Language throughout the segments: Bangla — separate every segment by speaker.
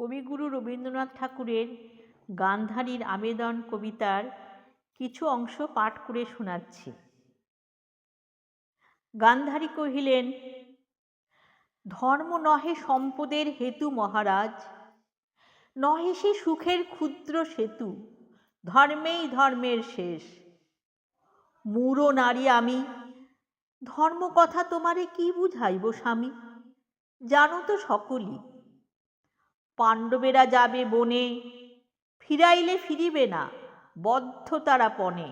Speaker 1: কবিগুরু রবীন্দ্রনাথ ঠাকুরের গান্ধারীর আবেদন কবিতার কিছু অংশ পাঠ করে শোনাচ্ছি। গান্ধারী কহিলেন, ধর্ম নহে সম্পদের হেতু মহারাজ, নহে সে সুখের ক্ষুদ্র সেতু, ধর্মেই ধর্মের শেষ। মূঢ় নারী আমি ধর্ম কথা তোমারে কি বুঝাইব স্বামী? জানো তো সকলই পাণ্ডবেরা যাবে বনে। ফিরাইলে ফিরিবে না, বদ্ধ তারা পণে।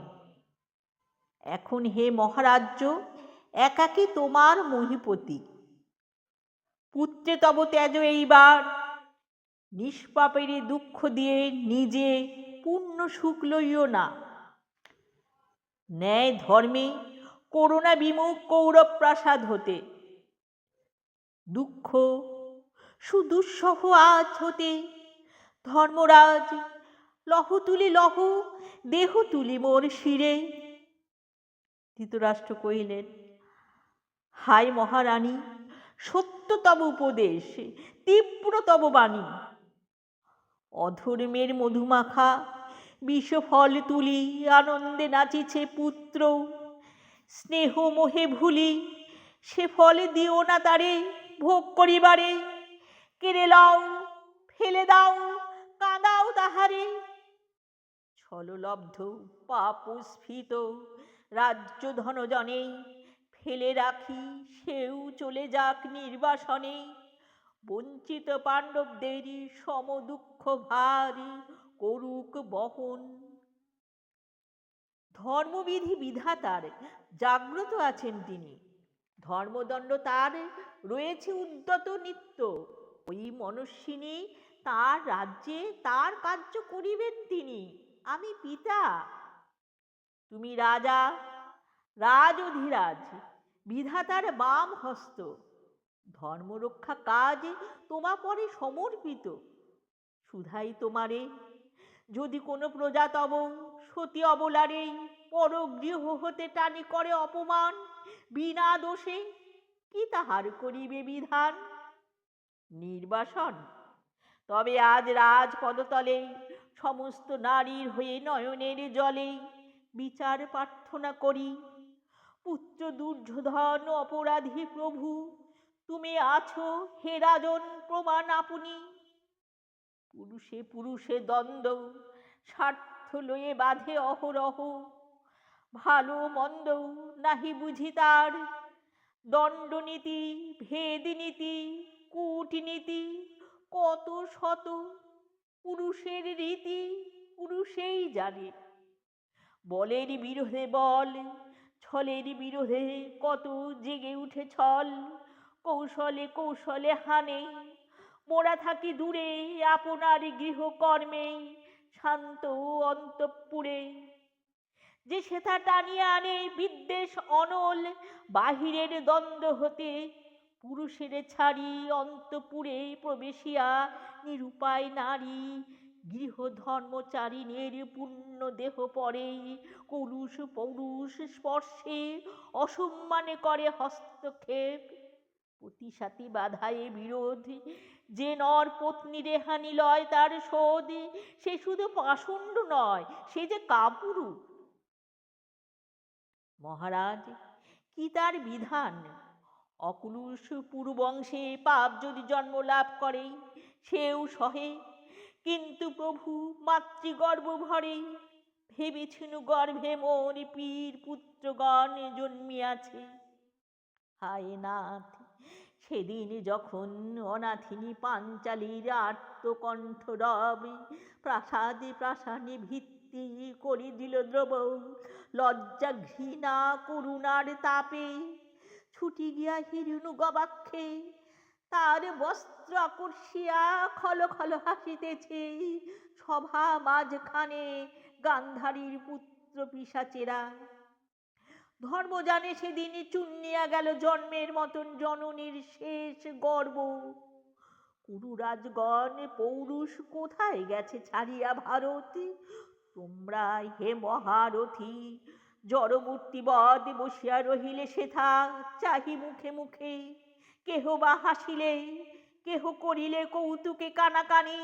Speaker 1: এখন হে মহারাজ্য, একাকী তোমার মহিপতি। পুত্রে তব ত্যাজ এইবার। নিষ্পাপেরই দুঃখ দিয়ে নিজে পূর্ণ সুখ লইও না। ন্যায় ধর্মে করুণা বিমুখ কৌরব প্রাসাদ হতে। দুঃখ সুদুঃসহ আজ হতে। ধর্মরাজ, লহ তুলি লহ, দেহ তুলি মোর শিরে। ধৃতরাষ্ট্র কহিলেন, হাই মহারানী সত্য তব উপদেশ তীব্র তব বাণী। অধর্মের মধুমাখা বিষ ফল তুলি, আনন্দে নাচিছে পুত্র। স্নেহ মোহে ভুলি, সে ফলে দিও না তারে, ভোগ করিবারে। কেড়ে লাও, ফেলে দাও, কাঁদাও তাহারে। ছললব্ধ পাপ স্ফীত রাজ্য ধনজনে, ফেলে রাখি সেও চলে যাক নির্বাসনে। বঞ্চিত পাণ্ডবদেরই সম দুঃখ ভারী করুক বহন। ধর্মবিধি বিধাতার জাগ্রত আছেন তিনি। ধর্মদণ্ড তার, রয়েছে উদ্যত নিত্য। ওই মনস্বিনী তার রাজ্যে তার কার্য করিবেন তিনি। আমি পিতা। তুমি রাজা। রাজ অধিরাজ বিধাতার বাম হস্ত। ধর্মরক্ষা কাজ তোমা পরে সমর্পিত। সুধাই তোমারে। যদি কোনো প্রজা তব সতী অবলারে পরগৃহ হতে টানি করে অপমান, বিনা দোষে কি তাহার করিবে বিধান? নির্বাসন। তবে আজ রাজ পদতলে সমস্ত নারীর হয়ে নয়নের জলে বিচার প্রার্থনা করি। পুত্র দুর্যোধন অপরাধী প্রভু, তুমি আছো হে রাজন প্রমাণ আপনি। পুরুষে পুরুষে দ্বন্দ্ব, স্বার্থ লয়ে বাঁধে অহরহ। ভালো মন্দ নাহি বুঝি তার। দণ্ডনীতি, ভেদনীতি কূটনীতি, কত শত পুরুষের রীতি পুরুষেই জানে। বলের বিরোধে বল, ছলের বিরোধে কত জেগে উঠে ছল, কৌশলে কৌশলে হানে, মোরা থাকি দূরে আপনার গৃহকর্মে, শান্ত অন্তঃপুরে। যে সেথা টানিয়ে আনে বিদ্বেষ অনল, বাহিরের দ্বন্দ্ব হতে পুরুষের ছাড়ি, অন্তপুরে প্রবেশিয়া নিরুপায় নারী। গৃহ ধর্মচারিণীর পূর্ণ দেহ পরে কলুষ পৌরুষ স্পর্শে, অসম্মানে করে হস্তক্ষেপ। প্রতিসাতি বাধায় বিরোধ, যে নর পত্নী রেহানি লয় তার শোধ, সে শুধু পাষণ্ড নয়, সে যে কাপুরু মহারাজ, কি তার বিধান? অকুলুষ পুরুবংশে পাপ যদি জন্ম লাভ করে, সেও সহে। কিন্তু প্রভু মাতৃগর্ভ ভরে ভেবেছিল গর্ভে মোর পীর পুত্রগণ জন্মিয়াছে। হায় নাথ, সেদিন যখন অনাথিনী পাঞ্চালীর আত্মকণ্ঠ রবে, প্রাসাদে প্রাসাদে ভিত্তি করি দিল দ্রব লজ্জা ঘৃণা করুণার তাপে ছুটি গিয়া হিরুনু গবাক্ষে। তার বস্ত্র আকর্ষিয়া খল খল হাসিতেছে। সভা মাঝখানে গান্ধারীর পুত্র পিসাচেরা। ধর্ম জানে সেদিন চুন্নিয়া গেল জন্মের মতন জননীর শেষ গর্ব। কুরুরাজগণ, পৌরুষ কোথায় গেছে ছাড়িয়া ভারত? তোমরা হে মহারথী জড়মূর্তিবদ বসিয়া রহিলে সেথা, চাহি মুখে মুখে। কেহ বা হাসিলে, কেহ করিলে কৌতুকে কানাকানি।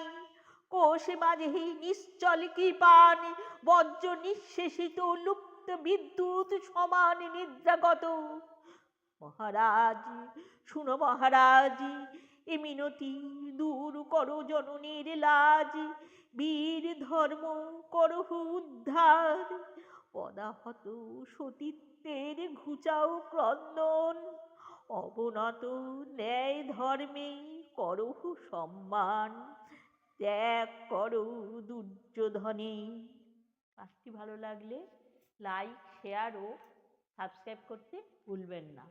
Speaker 1: কোষে মাঝে নিশ্চল কৃপান, বজ্র নিঃশেষিত লুপ্ত বিদ্যুৎ সমান নিদ্রাগত। মহারাজ, শুনো মহারাজ, এ মিনতি দূর করো জননীর লাজ। বীর ধর্ম করহ উদ্ধার। পদাহত সতীত্বের ঘুচাও ক্রন্দন। অবনত ন্যায় ধর্মে করহ সম্মান, ত্যাগ করো দুর্যোধনে। কাজটি ভালো লাগলে লাইক শেয়ার ও সাবস্ক্রাইব করতে ভুলবেন না।